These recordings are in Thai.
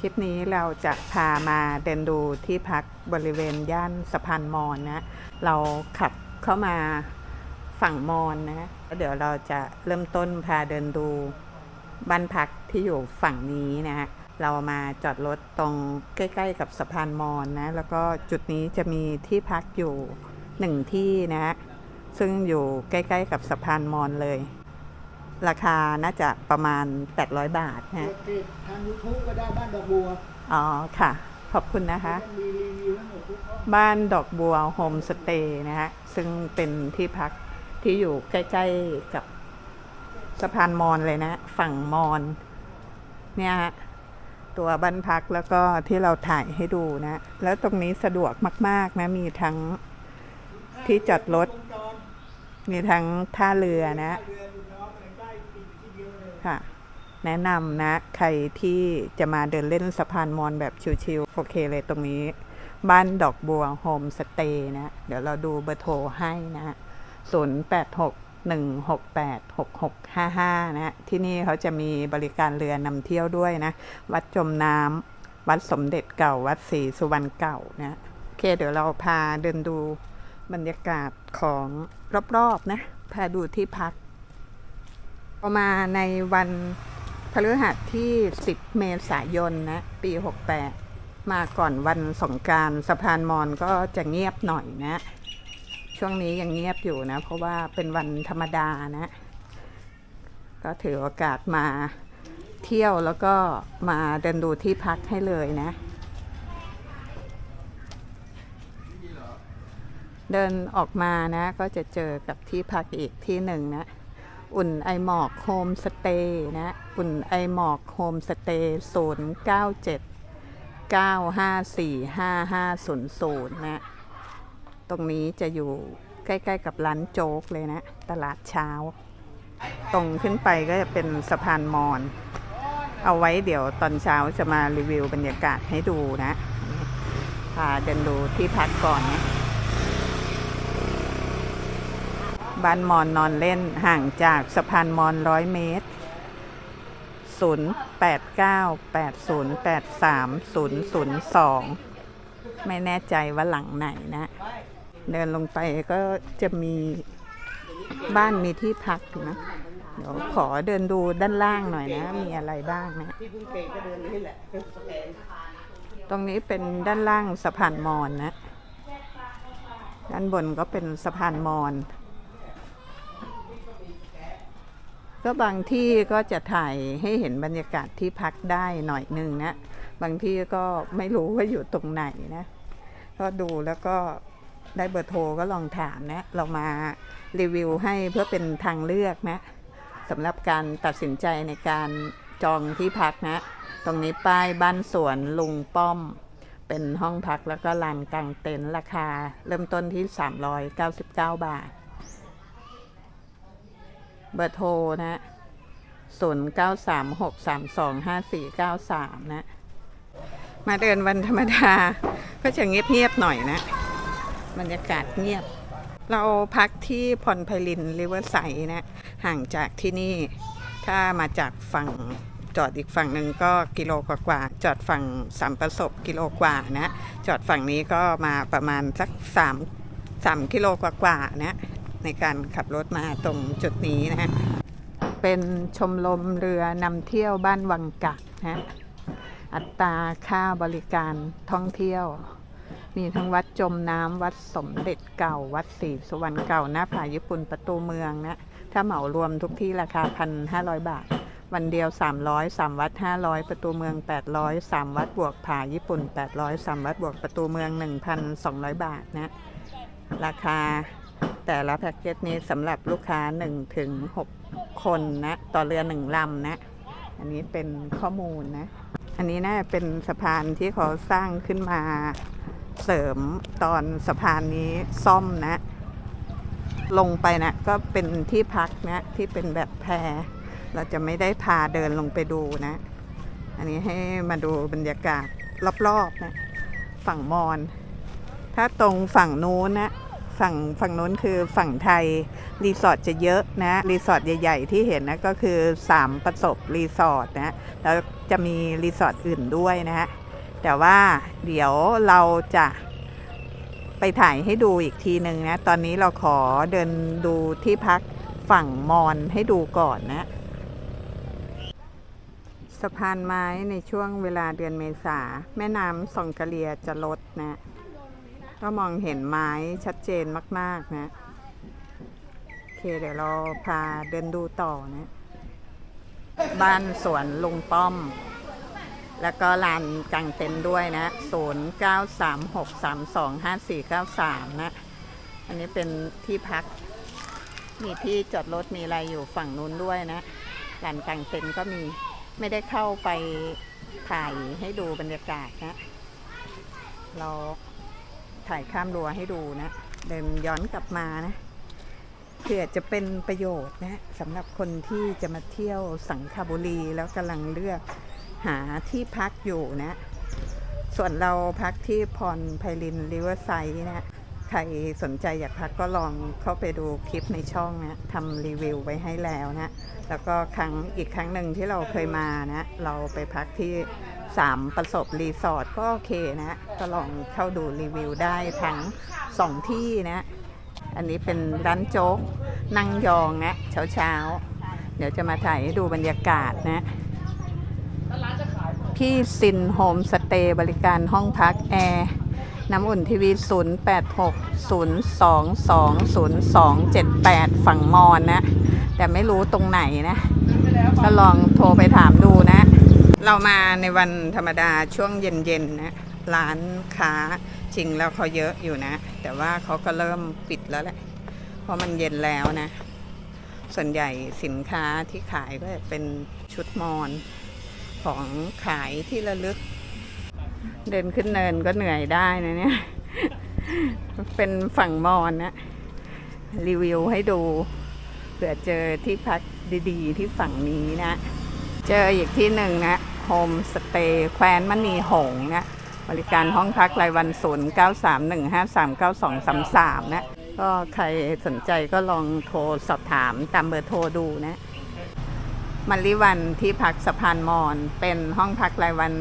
คลิปนี้เราจะพามาเดินดูที่พักบริเวณย่านสะพานมอนนะ เราขับเข้ามาฝั่งมอนนะเดี๋ยวเราจะเริ่มต้นพาเดินดูบ้านพักที่อยู่ฝั่งนี้นะฮะเรามาจอดรถตรงใกล้ ๆ กับสะพานมอนนะ แล้วก็จุดนี้จะมีที่พักอยู่หนึ่งที่นะฮะซึ่งอยู่ใกล้ ๆ กับสะพานมอนเลย ราคาน่าจะประมาณ 800 บาทนะเปิดเพจทางยูทูบก็ได้บ้านดอกบัว อ๋อค่ะ ขอบคุณนะคะ มีรีวิวทั้งหมดทุกข้อบ้านดอกบัวโฮมสเตย์นะฮะ ซึ่งเป็นที่พักที่อยู่ใกล้ ๆ กับสะพานมอนเลยนะ ฝั่งมอนเนี่ยฮะตัวบ้านพักแล้วก็ที่เราถ่ายให้ดูนะ แล้วตรงนี้สะดวกมาก ๆ นะ มีทั้งที่จอดรถวงจรมีทั้งท่าเรือนะ เรือ ค่ะ แนะนำนะ ใครที่จะมาเดินเล่นสะพานมอนแบบชิวๆโอเคเลยตรงนี้ บ้านดอกบัวโฮมสเตย์นะ เดี๋ยวเราดูเบอร์โทรให้นะ 0 8 6 1 6 8 6 6 5 5นะที่นี่เขาจะมีบริการเรือนำเที่ยวด้วยนะ วัดจมน้ำวัดสมเด็จเก่า วัดศรีสุวรรณเก่านะโอเค เดี๋ยวเราพาเดินดูบรรยากาศของรอบ ๆ นะ พาดูที่พัก เรามาในวันพฤหัสที่ 10 เมษายนนะปี 68 มาก่อนวันสงการสะพานมอนก็จะเงียบหน่อยนะ ช่วงนี้ยังเงียบอยู่นะ เพราะว่าเป็นวันธรรมดานะ ก็ถือโอกาสมาเที่ยวแล้วก็มาเดินดูที่พักให้เลยนะ เดินออกมานะก็จะเจอกับที่พักอีกที่หนึ่งนะ อุ่นไอหมอกโฮมสเตย์นะ อุ่นไอหมอกโฮมสเตย์ศูนย์เก้าเจ็ดเก้าห้าสี่ห้าห้าศูนย์ศูนย์นะ ตรงนี้จะอยู่ใกล้ๆกับร้านโจ๊กเลยนะ ตลาดเช้า ตรงขึ้นไปก็จะเป็นสะพานมอน เอาไว้เดี๋ยวตอนเช้าจะมารีวิวบรรยากาศให้ดูนะพาเดินดูที่พักก่อนนะ บ้านมอนนอนเล่นห่างจากสะพานมอนร้อยเมตร 0 8 9 8 0 8 3 0 0 2 ไม่แน่ใจว่าหลังไหนนะ เดินลงไปก็จะมีบ้านมีที่พักนะ เดี๋ยวขอเดินดูด้านล่างหน่อยนะ มีอะไรบ้างนะ ตรงนี้เป็นด้านล่างสะพานมอนนะ ด้านบนก็เป็นสะพานมอน ก็บางที่ก็จะถ่ายให้เห็นบรรยากาศที่พักได้หน่อยหนึ่งนะ บางที่ก็ไม่รู้ว่าอยู่ตรงไหนนะ ก็ดูแล้วก็ได้เบอร์โทรก็ลองถามนะ เรามารีวิวให้เพื่อเป็นทางเลือกนะสำหรับการตัดสินใจในการจองที่พักนะ ตรงนี้ป้ายบ้านสวนลุงป้อม เป็นห้องพักแล้วก็ลานกลางเต็นท์ราคา เริ่มต้นที่ 399 บาท เบอร์โทรนะ0 9 3 6 3 2 5 4 9 3นะ มาเดินวันธรรมดา ก็จะเงียบๆหน่อยนะบรรยากาศเงียบ เราพักที่พรไพลินริเวอร์ไซด์นะ ห่างจากที่นี่ ถ้ามาจากฝั่งจอดอีกฝั่งหนึ่งก็กิโลกว่าจอดฝั่งสามประสบกิโลกว่านะ จอดฝั่งนี้ก็มาประมาณสักสามสามกิโลกว่านะ ในการขับรถมาตรงจุดนี้นะฮะเป็นชมรมเรือนำเที่ยวบ้านวังกักนะอัตราค่าบริการท่องเที่ยวมีทั้งวัดจมน้ำวัดสมเด็จเก่า วัดศรีสุวรรณเก่าหน้าผาญี่ปุ่นประตูเมืองนะถ้าเหมารวมทุกที่ราคาพันห้าร้อยบาท วันเดียว 300 3 วัด 500 ประตูเมือง 800 3 วัดบวกผาญี่ปุ่น 800 3 วัดบวกประตูเมือง 1,200 บาทนะราคา แต่ละแพ็กเกจนี้สำหรับลูกค้า1ถึง6คนนะ ต่อเรือ1ลำนะ อันนี้เป็นข้อมูลนะ อันนี้น่าเป็นสะพานที่เขาสร้างขึ้นมาเสริมตอนสะพานนี้ซ่อมนะ ลงไปนะก็เป็นที่พักนะ ที่เป็นแบบแพร เราจะไม่ได้พาเดินลงไปดูนะ อันนี้ให้มาดูบรรยากาศรอบๆนะ ฝั่งมอน ถ้าตรงฝั่งนู้นนะ ฝั่งฝั่งนู้นคือฝั่งไทย รีสอร์ทจะเยอะนะ รีสอร์ทใหญ่ ๆ ที่เห็นนะก็คือ 3 ประสบรีสอร์ทนะแล้วจะมีรีสอร์ทอื่นด้วยนะฮะแต่ว่าเดี๋ยวเราจะไปถ่ายให้ดูอีกทีหนึ่งนะ ตอนนี้เราขอเดินดูที่พักฝั่งมอนให้ดูก่อนนะสะพานไม้ในช่วงเวลาเดือนเมษา แม่น้ำสองกะเลียจะลดนะ ก็มองเห็นไม้ชัดเจนมาก ๆ นะ โอเค เดี๋ยวเราพาเดินดูต่อนะ บ้านสวนลุงป้อม แล้วก็ลานกางเต็นท์ด้วยนะ 0936325493 นะ อันนี้เป็นที่พัก มีที่จอดรถมีอะไรอยู่ฝั่งนู้นด้วยนะลานกางเต็นท์ก็มีไม่ได้เข้าไปถ่ายให้ดูบรรยากาศนะเรา ถ่ายข้ามรั้วให้ดูนะ เดินย้อนกลับมานะเผื่อจะเป็นประโยชน์นะสำหรับคนที่จะมาเที่ยวสังขบุรีแล้วกำลังเลือกหาที่พักอยู่นะ ส่วนเราพักที่พรไพลินริเวอร์ไซด์นะใครสนใจอยากพักก็ลองเข้าไปดูคลิปในช่องนะทำรีวิวไว้ให้แล้วนะ แล้วก็ครั้งอีกครั้งหนึ่งที่เราเคยมานะ เราไปพักที่ สามประสบรีสอร์ทก็โอเคนะก็ลองเข้าดูรีวิวได้ทั้งสองที่นะ อันนี้เป็นร้านโจ๊กนั่งยองนะเช้าเช้าเดี๋ยวจะมาถ่ายให้ดูบรรยากาศนะ พี่ซินโฮมสเตย์บริการห้องพักแอร์น้ำอุ่นทีวี 0860220278 ฝั่งมอนนะ แต่ไม่รู้ตรงไหนนะ ก็ลองโทรไปถามดูนะ เรามาในวันธรรมดาช่วงเย็นๆนะร้านค้าจริงแล้วเขาเยอะอยู่นะ แต่ว่าเขาก็เริ่มปิดแล้วแหละ เพราะมันเย็นแล้วนะ ส่วนใหญ่สินค้าที่ขายก็จะเป็นชุดมอนของขายที่ระลึก เดินขึ้นเนินก็เหนื่อยได้นะเนี่ย เป็นฝั่งมอนนะ รีวิวให้ดูเผื่อเจอที่พักดีๆ ที่ฝั่งนี้นะ เจออีกที่หนึ่งนะ โฮมสเตย์แคว้นมณีหงส์นะบริการห้องพักรายวัน0 9 3 1 5 3 9 2 3 3นะก็ใครสนใจก็ลองโทรสอบถามตามเบอร์โทรดูนะมันลิวันที่พักสะพานมอน เป็นห้องพักรายวัน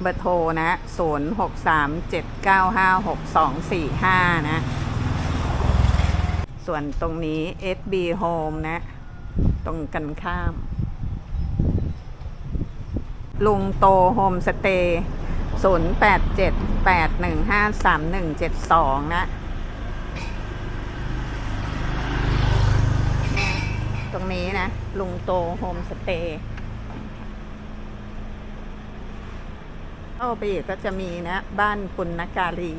เบอร์โทรนะ0 6 3 7 9 5 6 2 4 5นะ ส่วนตรงนี้ SB Home นะ ตรงกันข้าม ลุงโตโฮมสเตย์0 8 7 8 1 5 3 1 7 2นะ ตรงนี้นะ ลุงโตโฮมสเตย์เข้าไปอีกก็จะมีนะ บ้านปุณณการี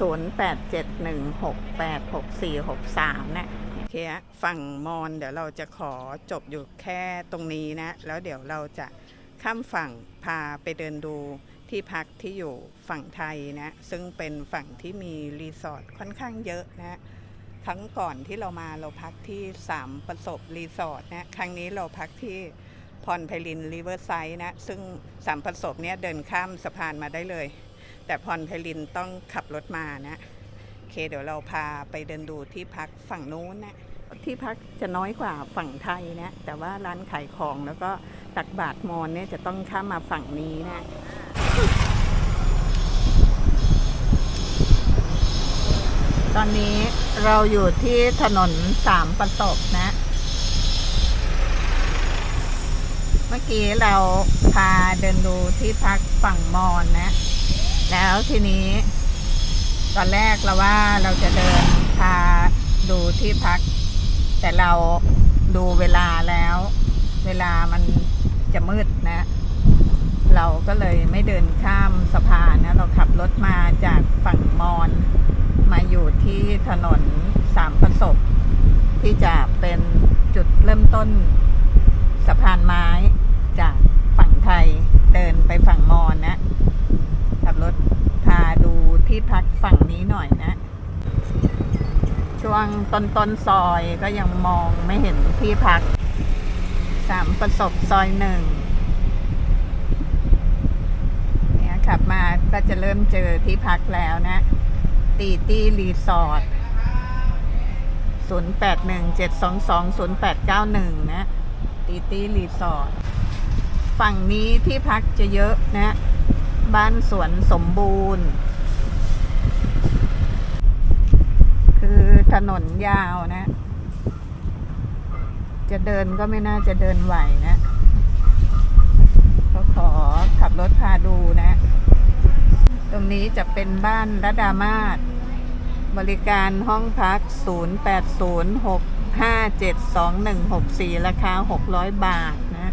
0871686463นะโอเคอะฝั่งมอนเดี๋ยวเราจะขอจบอยู่แค่ตรงนี้นะ แล้วเดี๋ยวเราจะ ข้ามฝั่งพาไปเดินดูที่พักที่อยู่ฝั่งไทยนะซึ่งเป็นฝั่งที่มีรีสอร์ทค่อนข้างเยอะนะครั้งก่อนที่เรามาเราพักที่3ประสบรีสอร์ทนะครั้งนี้เราพักที่พรไพลินริเวอร์ไซด์นะซึ่ง3ประสบเนี้ยเดินข้ามสะพานมาได้เลย แต่พรไพลินต้องขับรถมานะโอเคเดี๋ยวเราพาไปเดินดูที่พักฝั่งนู้นนะ ที่พักจะน้อยกว่าฝั่งไทยนะแต่ว่าร้านขายของแล้วก็ตักบาทมอนเนี่ยจะต้องข้ามมาฝั่งนี้นะตอนนี้เราอยู่ที่ถนนสามประสบนะ เมื่อกี้เราพาเดินดูที่พักฝั่งมอนนะ แล้วทีนี้ ตอนแรกเราว่าเราจะเดินพาดูที่พัก แต่เราดูเวลาแล้ว เวลามันจะมืดนะ เราก็เลยไม่เดินข้ามสะพานนะ เราขับรถมาจากฝั่งมอนมาอยู่ที่ถนนสามประสบ ที่จะเป็นจุดเริ่มต้นสะพานไม้จากฝั่งไทยเดินไปฝั่งมอนนะ ขับรถพาดูที่พักฝั่งนี้หน่อยนะ ช่ วงต้นต้นซอยก็ยังมองไม่เห็นที่พักสามประสบซอยหนึ่งเนี่ยขับมาก็จะเริ่มเจอที่พักแล้วนะ ตีตี้รีสอร์ท0817220891 นะ ตีตีรีสอร์ทฝั่งนี้ที่พักจะเยอะนะ บ้านสวนสมบูรณ์ คือ ถนนยาวนะ จะเดินก็ไม่น่าจะเดินไหวนะก็ขอขับรถพาดูนะ ตรงนี้จะเป็นบ้านระดามาศบริการห้องพัก 0806572164 ราคา 600 บาทนะ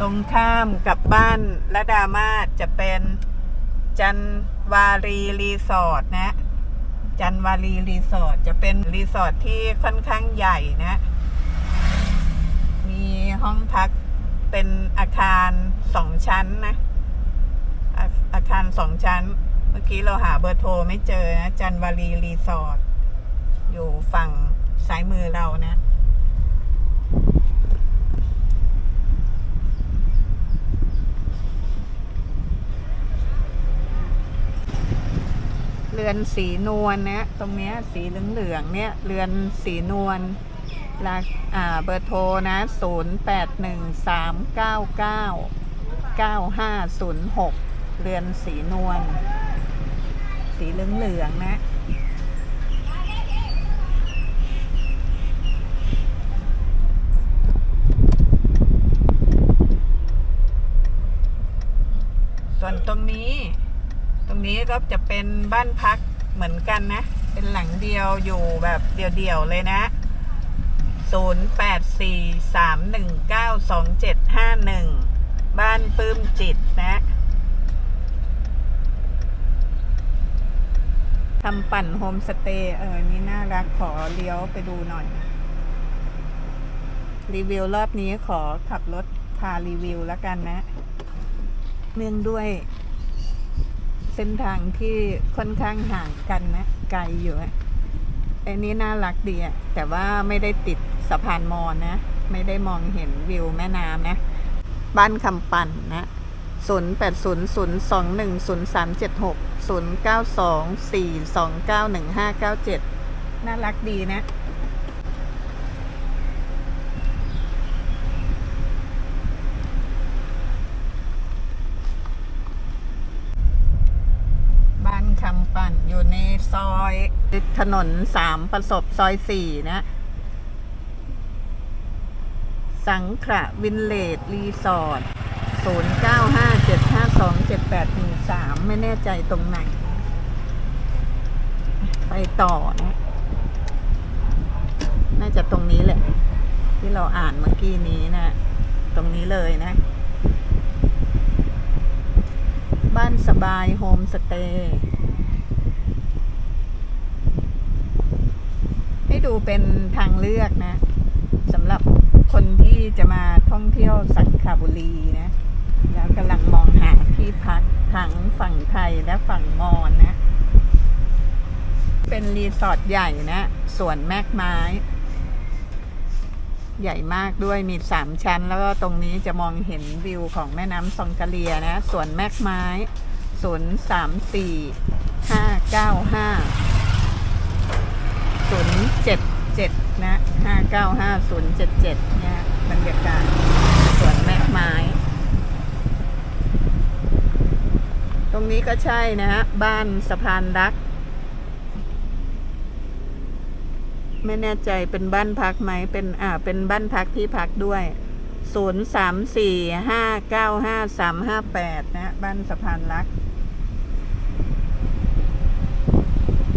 ตรงข้ามกับบ้านระดามาศจะเป็นจันวารีรีสอร์ทนะ จันวารีรีสอร์ทจะเป็นรีสอร์ทที่ค่อนข้างใหญ่นะ มีห้องพักเป็นอาคารสองชั้นนะอาอาคารสองชั้น เมื่อกี้เราหาเบอร์โทรไม่เจอนะ จันวารีรีสอร์ทอยู่ฝั่งซ้ายมือเรานะ เรือนสีนวลนะตรงเนี้ยสีเหลืองๆเนี่ยเรือนสีนวลราอ่าเบอร์โทรนะ 0 8 1 3 9 9 9 5 0 6 เรือนสีนวลสีเหลืองๆนะส่วนตรงนี้ รงนี้ก็จะเป็นบ้านพักเหมือนกันนะ เป็นหลังเดียวอยู่แบบเดี่ยวๆเลยนะ 0843192751 บ้านปื้มจิตนะทำปั่นโฮมสเตย์เออ นี่น่ารักขอเลี้ยวไปดูหน่อย รีวิวรอบนี้ขอขับรถพารีวิวแล้วกันนะ เนื่องด้วย เส้นทางที่ค่อนข้างห่างกันนะ ไกลอยู่อะไอ้นี้น่ารักดีอะแต่ว่าไม่ได้ติดสะพานมอนนะ ไม่ได้มองเห็นวิวแม่น้ำนะ บ้านคำปั่นนะ0 8 0 0 2 1 0 3 7 6 0 9 2 4 2 9 1 5 9 7 น่ารักดีนะ บ้านคำปั่นอยู่ในซ ถนนสามประสบซอยสี่นะ สังขะวินเลดรีสอร์ทศูนย์เก้าห้าเจ็ดห้าสองเจ็ดแปดหนึ่งสามไม่แน่ใจตรงไหน ไปต่อนะน่าจะตรงนี้แหละ ที่เราอ่านเมื่อกี้นี้นะ ตรงนี้เลยนะ บ้านสบายโฮมสเตย์ให้ ดูเป็นทางเลือกนะสำหรับคนที่จะมาท่องเที่ยวสังขบุรีนะ แล้วกำลังมองหาที่พักทั้งฝั่งไทยและฝั่งมอญนะ เป็นรีสอร์ทใหญ่นะสวนแมกไม้ ใหญ่มากด้วยมีสามชั้น แล้วก็ตรงนี้จะมองเห็นวิวของแม่น้ำซองกะเลียนะสวนแมกไม้ศูนย์สามสี่ห้าเก้าห้าศูนย์ นะห้าเก้าห้าศูนย์เจ็ดเจ็ดเนี่ยบรรยากาศสวนแมกไม้ ตรงนี้ก็ใช่นะฮะ บ้านสะพานรัก ไม่แน่ใจเป็นบ้านพักไหม เป็นอ่าเป็นบ้านพักที่พักด้วยศูนย์สามสี่ห้าเก้าห้าสามห้าแปดนะบ้านสะพานรัก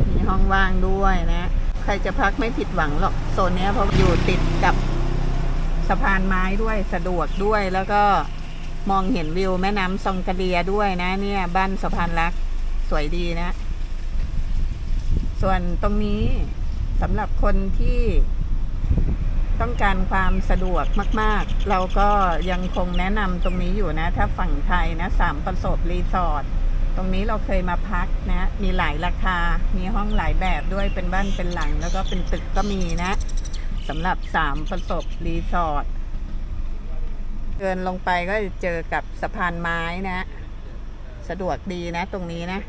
มีห้องว่างด้วยนะ ใครจะพักไม่ผิดหวังหรอกโซนนี้เพราะอยู่ติดกับสะพานไม้ด้วยสะดวกด้วยแล้วก็มองเห็นวิวแม่น้ำซองกะเลียด้วยนะ เนี่ย บ้านสะพานรักสวยดีนะ ส่วนตรงนี้สำหรับคนที่ต้องการความสะดวกมาก ๆ เราก็ยังคงแนะนำตรงนี้อยู่นะ ถ้าฝั่งไทยนะสามประสบรีสอร์ท ตรงนี้เราเคยมาพักนะ มีหลายราคา มีห้องหลายแบบด้วย เป็นบ้านเป็นหลัง แล้วก็เป็นตึกก็มีนะสำหรับสามประสบรีสอร์ทเดินลงไปก็จะเจอกับสะพานไม้นะ สะดวกดีนะตรงนี้นะ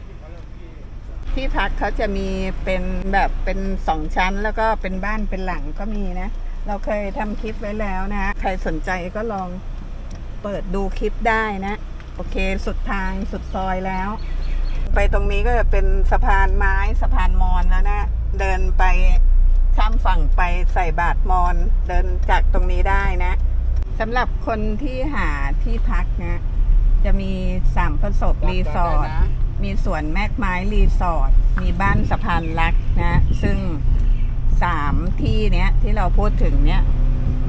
ที่พักเขาจะมีเป็นแบบเป็นสองชั้น แล้วก็เป็นบ้านเป็นหลังก็มีนะ เราเคยทำคลิปไว้แล้วนะ ใครสนใจก็ลองเปิดดูคลิปได้นะ เคสุดทางสุดซอยแล้ว ไปตรงนี้ก็จะเป็นสะพานไม้สะพานมอนแล้วนะ เดินไปข้ามฝั่งไปใส่บาทมอน เดินจากตรงนี้ได้นะสำหรับคนที่หาที่พักนะ จะมีสามประสบรีสอร์ทมีสวนแมกไม้รีสอร์ทมีบ้านสะพานรักนะ ซึ่งสามที่เนี้ยที่เราพูดถึงเนี้ย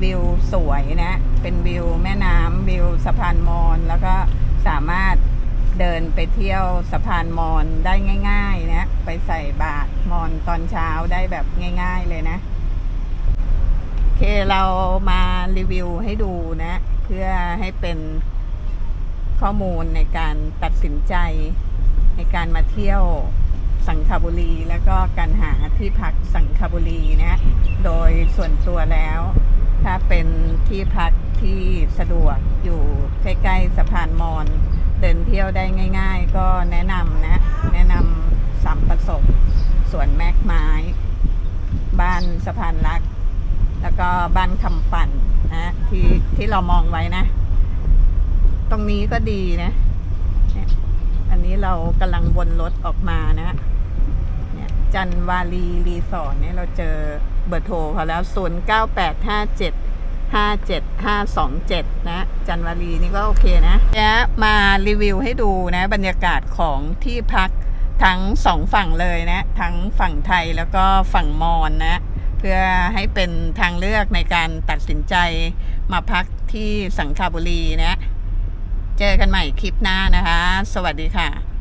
วิวสวยนะ เป็นวิวแม่น้ำวิวสะพานมอนแล้วก็ สามารถเดินไปเที่ยวสะพานมอนได้ง่าย ๆ นะ ไปใส่บาตรมอนตอนเช้าได้แบบง่าย ๆ เลยนะโอเคเรามารีวิวให้ดูนะ เพื่อให้เป็นข้อมูลในการตัดสินใจในการมาเที่ยวสังขบุรี แล้วก็การหาที่พักสังขบุรีนะ โดยส่วนตัวแล้ว ถ้าเป็นที่พัก ที่สะดวกอยู่ใกล้ๆสะพานมอน เดินเที่ยวได้ง่าย ๆ ก็แนะนำนะ แนะนำสามประสบสวนแมกไม้ บ้านสะพานรัก แล้วก็บ้านคำปั่นนะที่ที่เรามองไว้นะ ตรงนี้ก็ดีนะเนี่ยอันนี้เรากำลังวนรถออกมานะเนี่ยจันวาลีรีสอร์ทเนี่ยเราเจอเบอร์โทรเขาแล้ว 0 57527 นะ จันวาลีนี่ก็โอเคนะและมารีวิวให้ดูนะ บรรยากาศของที่พักทั้งสองฝั่งเลยนะ ทั้งฝั่งไทยแล้วก็ฝั่งมอญนะ เพื่อให้เป็นทางเลือกในการตัดสินใจมาพักที่สังขบุรีนะ เจอกันใหม่คลิปหน้านะคะ สวัสดีค่ะ